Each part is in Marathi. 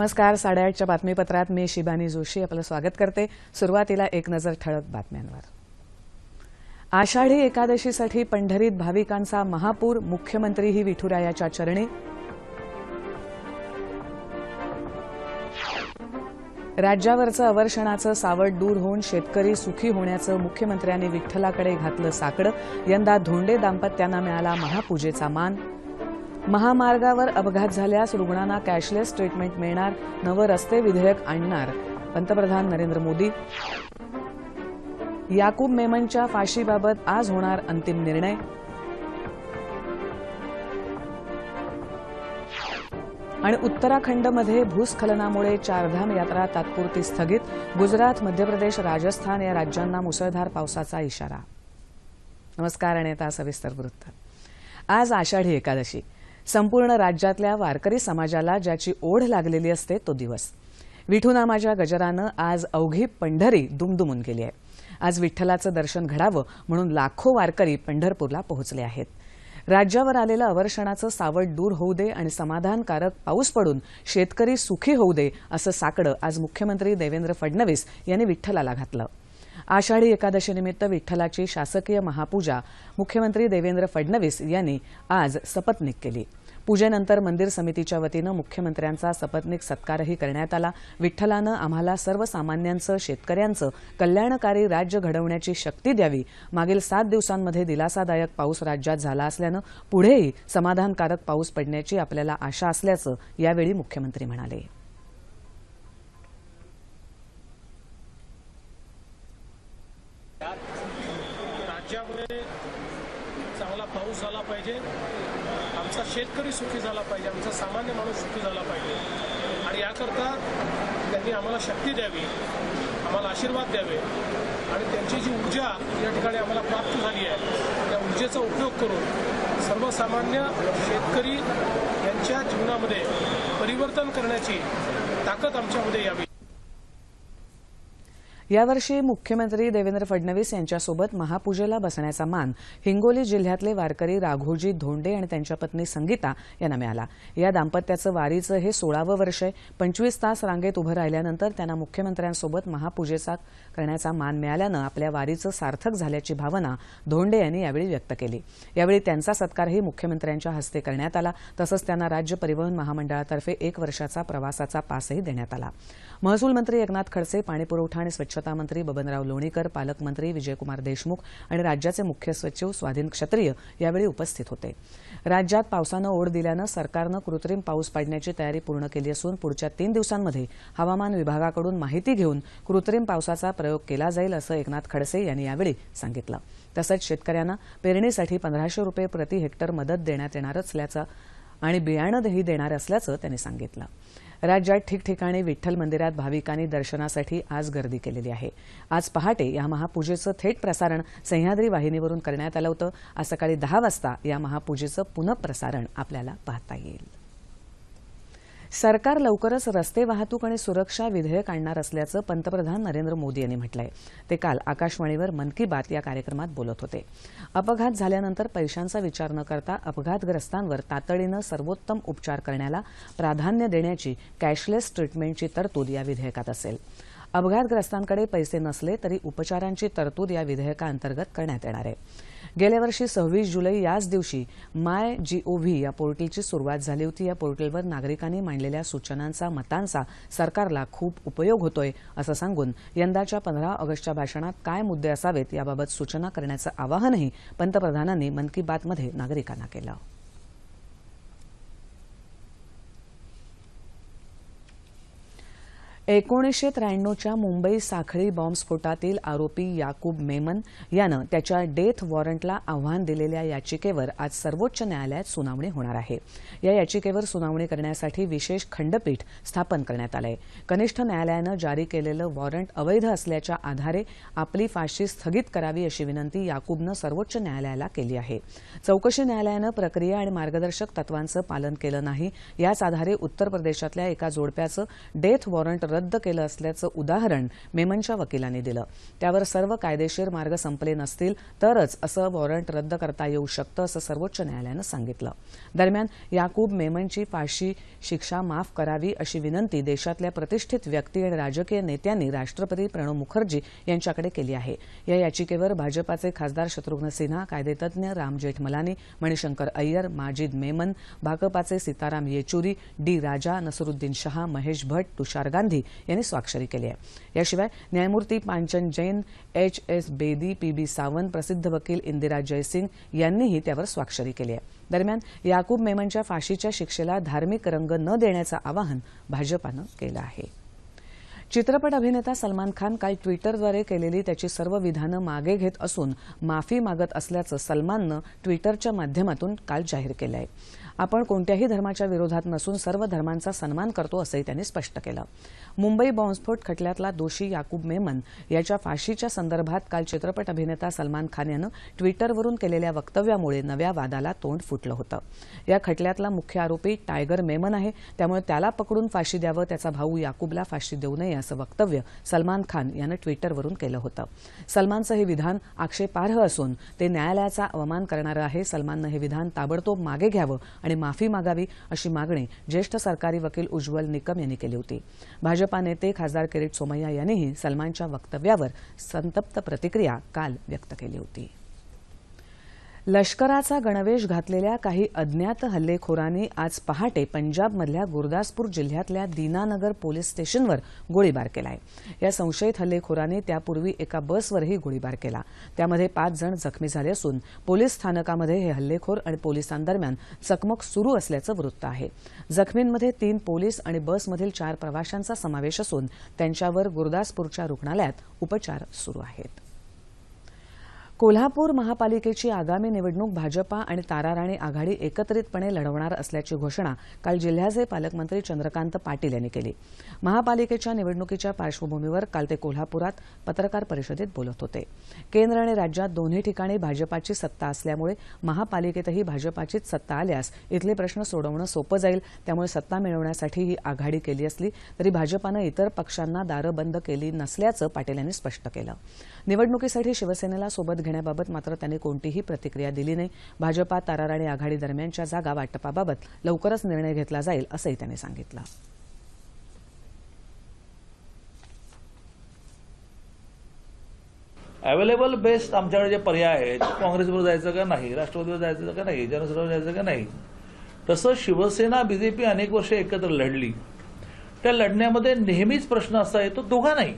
नमस्कार साडेआठच्या बातमीपत्रात मी शिबानी जोशी आपलं स्वागत करते. सुरुवातीला एक नजर ठळक बातम्यांवर. आषाढी एकादशीसाठी पंढरीत भाविकांचा महापूर मुख्यमंत्रीही विठुरायाच्या चरणी. राज्यावरचं अवर्षणाचं सावट दूर होऊन शेतकरी सुखी होण्याचं मुख्यमंत्र्यांनी विठ्ठलाकडे घातलं साकडं. यंदा धोंडे दाम्पत्यांना मिळाला महापूजेचा मान. महामार्गावर अपघात झाल्यास रुग्णांना कॅशलेस ट्रीटमेंट मिळणार नवं रस्ते विधेयक आणणार. पंतप्रधान नरेंद्र मोदी. याकूब मेमनच्या फाशीबाबत आज होणार अंतिम निर्णय. आणि उत्तराखंडमध्ये भूस्खलनामुळे चारधाम यात्रा तात्पुरती स्थगित. गुजरात मध्य प्रदेश राजस्थान या राज्यांना मुसळधार पावसाचा इशारा. नमस्कार आणि आता सविस्तर वृत्त. आज आषाढी एकादशी. संपूर्ण राज्यातल्या वारकरी समाजाला ज्याची ओढ लागलेली असते तो दिवस. विठूनामाच्या गजरानं आज अवघी पंढरी दुमदुमून गेली आहे. आज विठ्ठलाचं दर्शन घडावं म्हणून लाखो वारकरी पंढरपूरला पोहोचले आहेत. राज्यावर आलेलं अवर्षणाचं सावट दूर होऊ दे आणि समाधानकारक पाऊस पडून शेतकरी सुखी होऊ दे असं साकडं आज मुख्यमंत्री देवेंद्र फडणवीस यांनी विठ्ठलाला घातलं. आषाढी एकादशीनिमित्त विठ्ठलाची शासकीय महापूजा मुख्यमंत्री देवेंद्र फडणवीस यांनी आज सपत्नीक केली. पूजेनंतर मंदिर समितीच्या वतीनं मुख्यमंत्र्यांचा सपत्नीक सत्कारही करण्यात आला. विठ्ठलानं आम्हाला सर्वसामान्यांचं शेतकऱ्यांचं कल्याणकारी राज्य घडवण्याची शक्ती द्यावी. मागील सात दिवसांमध्ये दिलासादायक पाऊस राज्यात झाला असल्यानं पुढेही समाधानकारक पाऊस पडण्याची आपल्याला आशा असल्याचं यावेळी मुख्यमंत्री म्हणाले. राज्यामध्ये चांगला पाऊस झाला पाहिजे. शेतकरी सुखी झाला पाहिजे आमचा सामान्य माणूस सुखी झाला पाहिजे. आणि याकरता त्यांनी आम्हाला शक्ती द्यावी आम्हाला आशीर्वाद द्यावे. आणि त्यांची जी ऊर्जा या ठिकाणी आम्हाला प्राप्त झाली आहे त्या ऊर्जेचा उपयोग करून सर्वसामान्य शेतकरी यांच्या जीवनामध्ये परिवर्तन करण्याची ताकद आमच्यामध्ये यावी. यावर्षी मुख्यमंत्री देवेंद्र फडणवीस यांच्यासोबत महापूजेला बसण्याचा मान हिंगोली जिल्ह्यातले वारकरी राघोजी धोंडे आणि त्यांच्या पत्नी संगीता यांना मिळाला. या दाम्पत्याचं वारीचं हे सोळावं वर्ष आहे. पंचवीस तास रांगेत उभं राहिल्यानंतर त्यांना मुख्यमंत्र्यांसोबत महापूजेचा करण्याचा मान मिळाल्यानं आपल्या वारीचं सार्थक झाल्याची भावना धोंडे यांनी यावेळी व्यक्त केली. यावेळी त्यांचा सत्कारही मुख्यमंत्र्यांच्या हस्ते करण्यात आला. तसंच त्यांना राज्य परिवहन महामंडळातर्फे एक वर्षाचा प्रवासाचा पासही देण्यात आला. महसूल मंत्री एकनाथ खडसे पाणीपुरवठा आणि स्वच्छता मंत्री बबनराव लोणीकर पालकमंत्री विजयकुमार देशमुख आणि राज्याचे मुख्य सचिव स्वाधीन क्षत्रिय यावेळी उपस्थित होते. राज्यात पावसानं ओढ दिल्यानं सरकारनं कृत्रिम पाऊस पाडण्याची तयारी पूर्ण केली असून पुढच्या तीन दिवसांमध्ये हवामान विभागाकडून माहिती घेऊन कृत्रिम पावसाचा प्रयोग केला जाईल असं एकनाथ खडसे यांनी यावेळी सांगितलं. तसंच शेतकऱ्यांना पेरणीसाठी पंधराशे रुपये प्रति हेक्टर मदत देण्यात येणार असल्याचं आणि बियाणंही देणार असल्याचं त्यांनी सांगितलं. राज्यात ठिकठिकाणी विठ्ठल मंदिरात भाविकांनी दर्शनासाठी आज गर्दी केलेली आहे. आज पहाटे या महापूजेचं थेट प्रसारण सह्याद्री वाहिनीवरून करण्यात आलं होतं. आज सकाळी दहा वाजता या महापूजेचं पुनःप्रसारण आपल्याला पाहता येईल. सरकार लवकरच रस्ते वाहतूक आणि सुरक्षा विधेयक आणणार असल्याचं पंतप्रधान नरेंद्र मोदी यांनी म्हटलंय. ते काल आकाशवाणीवर मन की बात या कार्यक्रमात बोलत होते. अपघात झाल्यानंतर पैशांचा विचार न करता अपघातग्रस्तांवर तातडीनं सर्वोत्तम उपचार करण्याला प्राधान्य देण्याची कॅशलेस ट्रीटमेंटची तरतूद या विधेयकात असेल. अपघातग्रस्तांकडे पैसे नसले तरी उपचारांची तरतूद या विधेयकाअंतर्गत करण्यात येणार आहे. गेल्या वर्षी सव्वीस जुलै याच दिवशी माय जीओव्ही या पोर्टलची सुरुवात झाली होती. या पोर्टलवर नागरिकांनी मांडलेल्या सूचनांचा मतांचा सरकारला खूप उपयोग होतोय असं सांगून यंदाच्या पंधरा ऑगस्टच्या भाषणात काय मुद्दे असावेत याबाबत सूचना करण्याचं आवाहनही पंतप्रधानांनी मन की बातमध्ये नागरिकांना केलं. एकोणीसशे त्र्याण्णवच्या मुंबई साखळी बॉम्बस्फोटातील आरोपी याकूब मेमन यानं त्याच्या डेथ वॉरंटला आव्हान दिलेल्या याचिकेवर आज सर्वोच्च न्यायालयात सुनावणी होणार आहे. या याचिकेवर सुनावणी करण्यासाठी विशेष खंडपीठ स्थापन करण्यात आलंय. कनिष्ठ न्यायालयानं जारी केलेलं वॉरंट अवैध असल्याच्या आधारे आपली फाशी स्थगित करावी अशी विनंती याकूबनं सर्वोच्च न्यायालयाला केली आहे. चौकशी न्यायालयानं प्रक्रिया आणि मार्गदर्शक तत्वांचं पालन केलं नाही याच आधारे उत्तर प्रदेशातल्या एका जोडप्याचं डेथ वॉरंट रद्द केलं असल्याचं उदाहरण मेमनच्या वकिलांनी दिलं. त्यावर सर्व कायदेशीर मार्ग संपले नसतील तरच असं वॉरंट रद्द करता येऊ शकतं असं सर्वोच्च न्यायालयानं सांगितलं. दरम्यान याकूब मेमनची फाशी शिक्षा माफ करावी अशी विनंती देशातल्या प्रतिष्ठित व्यक्ती आणि राजकीय नेत्यांनी राष्ट्रपती प्रणव मुखर्जी यांच्याकडे केली आहे. या याचिकेवर भाजपाचे खासदार शत्रुघ्न सिन्हा कायदेतज्ञ राम जेठमलानी मणिशंकर अय्यर माजिद मेमन भाकपाचे सीताराम येचुरी डी राजा नसरुद्दीन शहा महेश भट तुषार गांधी यांनी स्वाक्षरी केली आहे. याशिवाय न्यायमूर्ती Panachand Jain H S Bedi P B Sawant प्रसिद्ध वकील इंदिरा जयसिंग यांनीही त्यावर स्वाक्षरी केली आहे. दरम्यान याकूब मेमनच्या फाशीच्या शिक्षेला धार्मिक रंग न देण्याचं आवाहन भाजपानं केलं आहे. चित्रपट अभिनेता सलमान खान काल ट्विटरद्वारे केलेली त्याची सर्व विधानं मागे घेत असून माफी मागत असल्याचं सलमाननं ट्विटरच्या माध्यमातून काल जाहीर केलं आहे आपण कोणत्याही धर्माच्या विरोधात नसून सर्व धर्मांचा सन्मान करतो असंही त्यांनी स्पष्ट केलं. मुंबई बॉम्बस्फोट खटल्यातला दोषी याकूब मेमन याच्या फाशीच्या संदर्भात काल चित्रपट अभिनेता सलमान खान यानं ट्विटरवरून केलेल्या वक्तव्यामुळे नव्या वादाला तोंड फुटलं होतं. या खटल्यातला मुख्य आरोपी टायगर मेमन आहे त्यामुळे त्याला पकडून फाशी द्यावं त्याचा भाऊ याकूबला फाशी देऊ नये असं वक्तव्य सलमान खान यानं ट्विटरवरून केलं होतं. सलमानचं हे विधान आक्षेपार्ह असून ते न्यायालयाचा अवमान करणारं आहे सलमाननं हे विधान ताबडतोब मागे घ्यावं आणि माफी मागावी अशी मागणी ज्येष्ठ सरकारी वकील उज्ज्वल निकम यांनी केली होती. भाजपा नेते खासदार किरीट सोमय्या यांनीही सलमानच्या वक्तव्यावर संतप्त प्रतिक्रिया काल व्यक्त केली होती. लष्कराचा गणवेश घातलेल्या काही अज्ञात हल्लेखोरांनी आज पहाटे पंजाबमधल्या गुरदासपूर जिल्ह्यातल्या दीनानगर पोलीस स्टेशनवर गोळीबार केलाय. या संशयित हल्लेखोरांनी त्यापूर्वी एका बसवरही गोळीबार केला. त्यामध्ये पाच जण जखमी झाले असून पोलीस स्थानकामध्ये हे हल्लेखोर आणि पोलिसांदरम्यान चकमक सुरू असल्याचं वृत्त आहे. जखमींमध्ये तीन पोलीस आणि बसमधील चार प्रवाशांचा समावेश असून त्यांच्यावर गुरदासपूरच्या रुग्णालयात उपचार सुरू आहेत. कोल्हापूर महापालिकेची आगामी निवडणूक भाजपा आणि ताराराणी आघाडी एकत्रितपणे लढवणार असल्याची घोषणा काल जिल्ह्याचे पालकमंत्री चंद्रकांत पाटील यांनी केली. महापालिकेच्या निवडणुकीच्या पार्श्वभूमीवर काल ते कोल्हापुरात पत्रकार परिषदेत बोलत होते. केंद्र आणि राज्यात दोन्ही ठिकाणी भाजपाची सत्ता असल्यामुळे महापालिकेतही भाजपाचीच सत्ता आल्यास इथले प्रश्न सोडवणं सोपं जाईल त्यामुळे सत्ता मिळवण्यासाठी ही आघाडी केली असली तरी भाजपानं इतर पक्षांना दारं बंद केली नसल्याचं पाटील यांनी स्पष्ट केलं. निवडणुकीसाठी शिवसेनेला सोबत घेण्याबाबत मात्र त्यांनी कोणतीही प्रतिक्रिया दिली नाही. भाजपा ताराराणी आघाडी दरम्यानच्या जागा वाटपाबाबत लवकरच निर्णय घेतला जाईल असंही त्यांनी सांगितलं. अवेलेबल बेस्ट आमच्याकडे जे पर्याय आहेत काँग्रेसवर जायचं का नाही राष्ट्रवादीवर जायचं का नाही जनसुरावर जायचं का नाही तसं शिवसेना बीजेपी अनेक वर्ष एकत्र लढली. त्या लढण्यामध्ये नेहमीच प्रश्न असा येतो दोघा नाही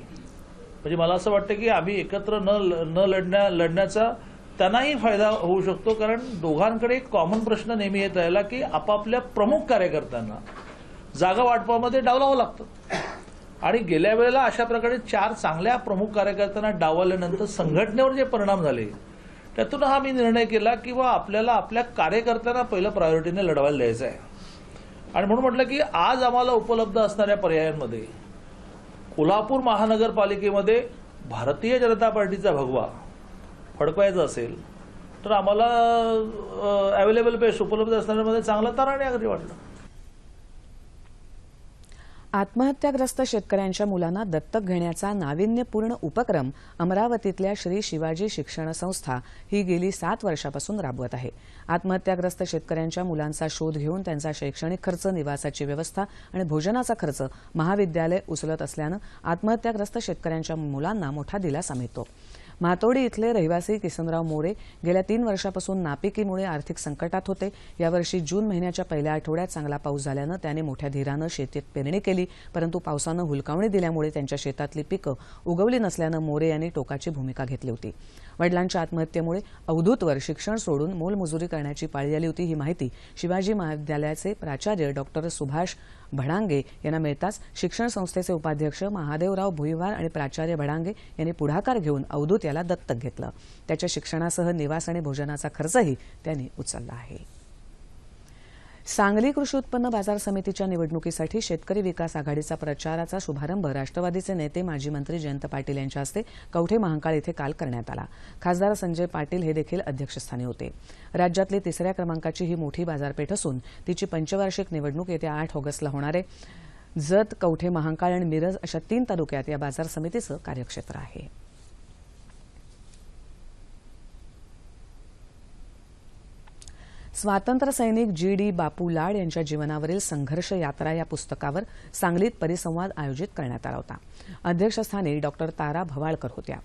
म्हणजे मला असं वाटतं की आम्ही एकत्र न न लढण्या लढण्याचा त्यांनाही फायदा होऊ शकतो कारण दोघांकडे एक कॉमन प्रश्न नेहमी येत राहिला की आपापल्या प्रमुख कार्यकर्त्यांना जागा वाटपामध्ये डावलावं लागतं. आणि गेल्या वेळेला अशा प्रकारे चार चांगल्या प्रमुख कार्यकर्त्यांना डावल्यानंतर संघटनेवर जे परिणाम झाले त्यातून हा मी निर्णय केला की बा आपल्याला आपल्या कार्यकर्त्यांना पहिलं प्रायोरिटीने लढवायला द्यायचं आहे. आणि म्हणून म्हटलं की आज आम्हाला उपलब्ध असणाऱ्या पर्यायांमध्ये कोल्हापूर महानगरपालिकेमध्ये भारतीय जनता पार्टीचा भगवा फडकवायचा असेल तर आम्हाला अवेलेबल बेस्ट उपलब्ध असणाऱ्यामध्ये चांगला ताराणे अगदी वाटलं. आत्महत्याग्रस्त शेतकऱ्यांच्या मुलांना दत्तक घेण्याचा नाविन्यपूर्ण उपक्रम अमरावतीतल्या श्री शिवाजी शिक्षण संस्था ही गेली सात वर्षापासून राबवत आहे. आत्महत्याग्रस्त शेतकऱ्यांच्या मुलांचा शोध घेऊन त्यांचा शैक्षणिक खर्च निवासाची व्यवस्था आणि भोजनाचा खर्च महाविद्यालय उचलत असल्यानं आत्महत्याग्रस्त शेतकऱ्यांच्या मुलांना मोठा दिलासा मिळतो. म्हातोडी इथले रहिवासी किसनराव मोरे गेल्या तीन वर्षापासून नापिकीमुळे आर्थिक संकटात होते. यावर्षी जून महिन्याच्या पहिल्या आठवड्यात चांगला पाऊस झाल्यानं त्याने मोठ्या धीरानं शेतीत पेरणी केली. परंतु पावसानं हुलकावणी दिल्यामुळे त्यांच्या शेतातली पिकं उगवली नसल्यानं मोरे यांनी टोकाची भूमिका घेतली होती. वडिलांच्या आत्महत्येमुळे अवधूतवर शिक्षण सोडून मोलमजुरी करण्याची पाळी आली होती. ही माहिती शिवाजी महाविद्यालयाचे प्राचार्य डॉक्टर सुभाष भडांगे यांना मिळताच शिक्षण संस्थेचे उपाध्यक्ष महादेवराव भुईवार आणि प्राचार्य भडांगे यांनी पुढाकार घेऊन अवधूत याला दत्तक घेतलं. त्याच्या शिक्षणासह निवास आणि भोजनाचा खर्चही त्यांनी उचलला आहे. सांगली कृषी उत्पन्न बाजार समितीच्या निवडणुकीसाठी शेतकरी विकास आघाडीचा प्रचाराचा शुभारंभ राष्ट्रवादीचे नेते माजी मंत्री जयंत पाटील यांच्या हस्ते कवठे महांकाळ इथे काल करण्यात आला. खासदार संजय पाटील हे देखील अध्यक्षस्थानी होते. राज्यातली तिसऱ्या क्रमांकाची ही मोठी बाजारपेठ असून तिची पंचवार्षिक निवडणूक येत्या आठ ऑगस्टला होणार आहे. जत कवठे महांकाळ आणि मिरज अशा तीन तालुक्यात या बाजार समितीचं कार्यक्षेत्र आहे. स्वातंत्र्य सैनिक जी डी बापू लाड यांच्या जीवनावरील संघर्ष यात्रा या पुस्तकावर सांगलीत परिसंवाद आयोजित करण्यात आला होता. अध्यक्षस्थानी डॉक्टर तारा भवाळकर होत्या.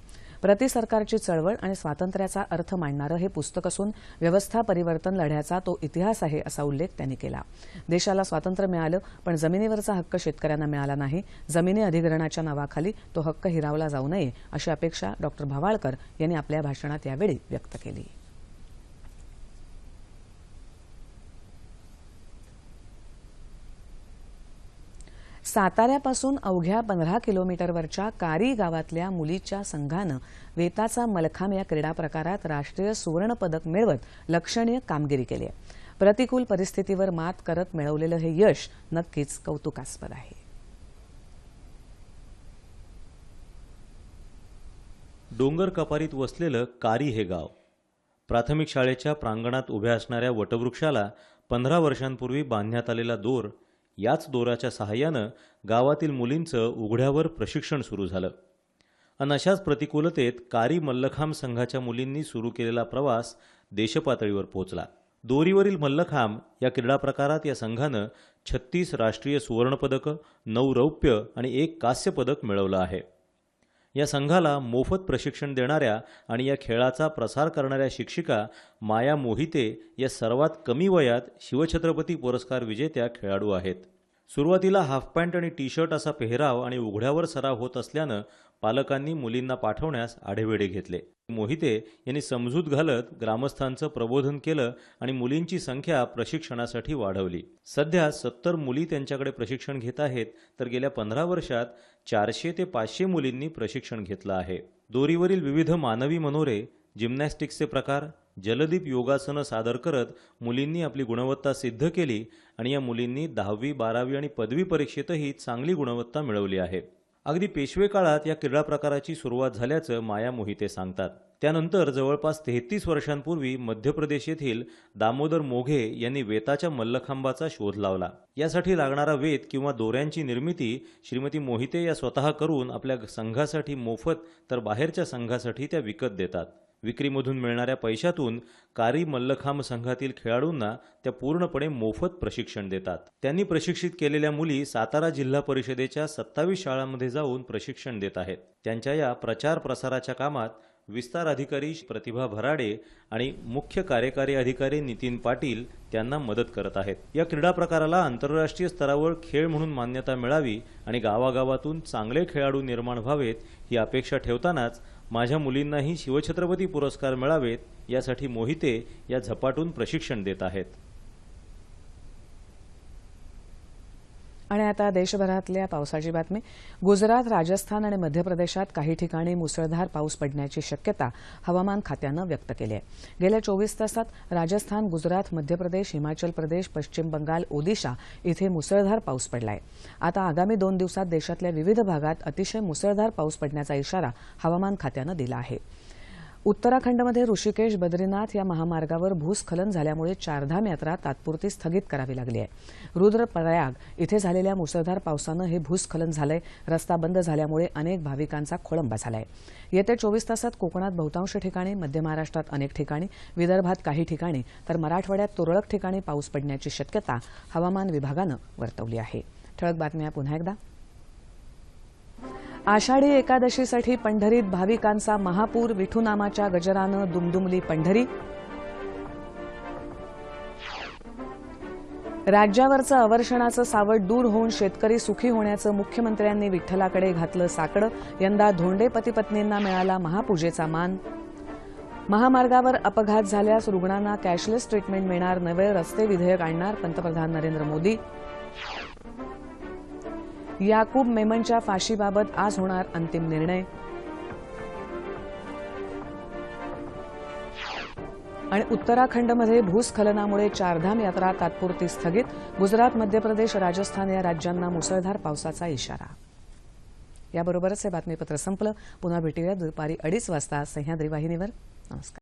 प्रति सरकारची चळवळ आणि स्वातंत्र्याचा अर्थ मांडणारं हे पुस्तक असून व्यवस्था परिवर्तन लढ्याचा तो इतिहास आहे असा उल्लेख त्यांनी केला. देशाला स्वातंत्र्य मिळालं पण जमिनीवरचा हक्क शेतकऱ्यांना मिळाला नाही. जमिनी अधिग्रहणाच्या नावाखाली तो हक्क हिरावला जाऊ नये अशी अपेक्षा डॉक्टर भवाळकर यांनी आपल्या भाषणात यावेळी व्यक्त केली. साताऱ्यापासून अवघ्या पंधरा किलोमीटरवरच्या कारी गावातल्या मुलीच्या संघानं वेताचा मलखांब या क्रीडा प्रकारात राष्ट्रीय सुवर्णपदक मिळवत लक्षणीय कामगिरी केली आहे. प्रतिकूल परिस्थितीवर मात करत मिळवलेलं हे यश नक्कीच कौतुकास्पद आहे. डोंगर कपारीत वसलेलं कारी हे गाव. प्राथमिक शाळेच्या प्रांगणात उभ्या असणाऱ्या वटवृक्षाला पंधरा वर्षांपूर्वी बांधण्यात आलेला दोर याच दोराच्या सहाय्यानं गावातील मुलींचं उघड्यावर प्रशिक्षण सुरू झालं. अन अशाच प्रतिकूलतेत कारी मल्लखांब संघाच्या मुलींनी सुरू केलेला प्रवास देशपातळीवर पोहोचला दोरीवरील मल्लखांब या क्रीडा प्रकारात या संघानं छत्तीस राष्ट्रीय सुवर्णपदकं नऊ रौप्य आणि एक कांस्य पदक मिळवलं आहे. या संघाला मोफत प्रशिक्षण देणाऱ्या आणि या खेळाचा प्रसार करणाऱ्या शिक्षिका माया मोहिते या सर्वात कमी वयात शिवछत्रपती पुरस्कार विजेत्या खेळाडू आहेत. सुरुवातीला हाफ पॅन्ट आणि टी शर्ट असा पेहराव आणि उघड्यावर सराव होत असल्यानं पालकांनी मुलींना पाठवण्यास आढेवेढे घेतले. मोहिते यांनी समजूत घालत ग्रामस्थांचं प्रबोधन केलं आणि मुलींची संख्या प्रशिक्षणासाठी वाढवली. सध्या सत्तर मुली त्यांच्याकडे प्रशिक्षण घेत आहेत तर गेल्या पंधरा वर्षात चारशे ते पाचशे मुलींनी प्रशिक्षण घेतलं आहे. दोरीवरील विविध मानवी मनोरे जिम्नॅस्टिक्सचे प्रकार जलदीप योगासनं सादर करत मुलींनी आपली गुणवत्ता सिद्ध केली आणि या मुलींनी दहावी बारावी आणि पदवी परीक्षेतही चांगली गुणवत्ता मिळवली आहे. अगदी पेशवे काळात या क्रीडा प्रकाराची सुरुवात झाल्याचं माया मोहिते सांगतात. त्यानंतर जवळपास तेहतीस वर्षांपूर्वी मध्य प्रदेश येथील दामोदर मोघे यांनी वेताच्या मल्लखांबाचा शोध लावला. यासाठी लागणारा वेत किंवा दोऱ्यांची निर्मिती श्रीमती मोहिते या स्वतः करून आपल्या संघासाठी मोफत तर बाहेरच्या संघासाठी त्या विकत देतात. विक्रीमधून मिळणाऱ्या पैशातून कारी मल्लखांब संघातील खेळाडूंना त्या पूर्णपणे मोफत प्रशिक्षण देतात. त्यांनी प्रशिक्षित केलेल्या मुली सातारा जिल्हा परिषदेच्या सत्तावीस शाळांमध्ये जाऊन प्रशिक्षण देत आहेत. त्यांच्या या प्रचार प्रसाराच्या कामात विस्तार अधिकारी प्रतिभा भराडे आणि मुख्य कार्यकारी अधिकारी नितीन पाटील त्यांना मदत करत आहेत. या क्रीडा प्रकाराला आंतरराष्ट्रीय स्तरावर खेळ म्हणून मान्यता मिळावी आणि गावागावातून चांगले खेळाडू निर्माण व्हावेत ही अपेक्षा ठेवतानाच माझ्या मुलींनाही शिवछत्रपती पुरस्कार मिळावेत यासाठी मोहिते या झपाटून प्रशिक्षण देत आहेत. आणि आता देशभरातल्या पावसाची बातमी. गुजरात राजस्थान आणि मध्य प्रदेशात काही ठिकाणी मुसळधार पाऊस पडण्याची शक्यता हवामान खात्यानं व्यक्त केली आहे. गेल्या चोवीस तासात राजस्थान गुजरात मध्य प्रदेश हिमाचल प्रदेश पश्चिम बंगाल ओदिशा इथे मुसळधार पाऊस पडलाय. आता आगामी दोन दिवसात देशातल्या विविध भागात अतिशय मुसळधार पाऊस पडण्याचा इशारा हवामान खात्यानं दिला आहे. उत्तराखंडमध्ये ऋषिकेश बद्रीनाथ या महामार्गावर भूस्खलन झाल्यामुळे चारधाम यात्रा तात्पुरती स्थगित करावी लागली आहे. रुद्रप्रयाग इथे झालेल्या मुसळधार पावसानं हे भूस्खलन झालंय. रस्ता बंद झाल्यामुळे अनेक भाविकांचा खोळंबा झालाय. येत्या चोवीस तासात कोकणात बहुतांश ठिकाणी मध्य महाराष्ट्रात अनेक ठिकाणी विदर्भात काही ठिकाणी तर मराठवाड्यात तुरळक ठिकाणी पाऊस पडण्याची शक्यता हवामान विभागानं वर्तवली आहे. ठळक बातम्या पुन्हा एकदा. आषाढी एकादशीसाठी पंढरीत भाविकांचा महापूर विठूनामाच्या गजरानं दुमदुमली पंढरी. राज्यावरचं अवर्षणाचं सावट दूर होऊन शेतकरी सुखी होण्याचं मुख्यमंत्र्यांनी विठ्ठलाकडे घातलं साकडं. यंदा धोंडे पतीपत्नींना मिळाला महापूजेचा मान. महामार्गावर अपघात झाल्यास रुग्णांना कॅशलेस ट्रीटमेंट मिळणार नवे रस्ते विधेयक आणणार पंतप्रधान नरेंद्र मोदी. याकूब मेमनच्या फाशीबाबत आज होणार अंतिम निर्णय. आणि उत्तराखंडमध्ये भूस्खलनामुळे चारधाम यात्रा तात्पुरती स्थगित गुजरात मध्य प्रदेश राजस्थान या राज्यांना मुसळधार पावसाचा इशारा. याबरोबरच हे बातमीपत्र संपलं. पुन्हा भेटूया दुपारी अडीच वाजता सह्याद्री वाहिनीवर. नमस्कार.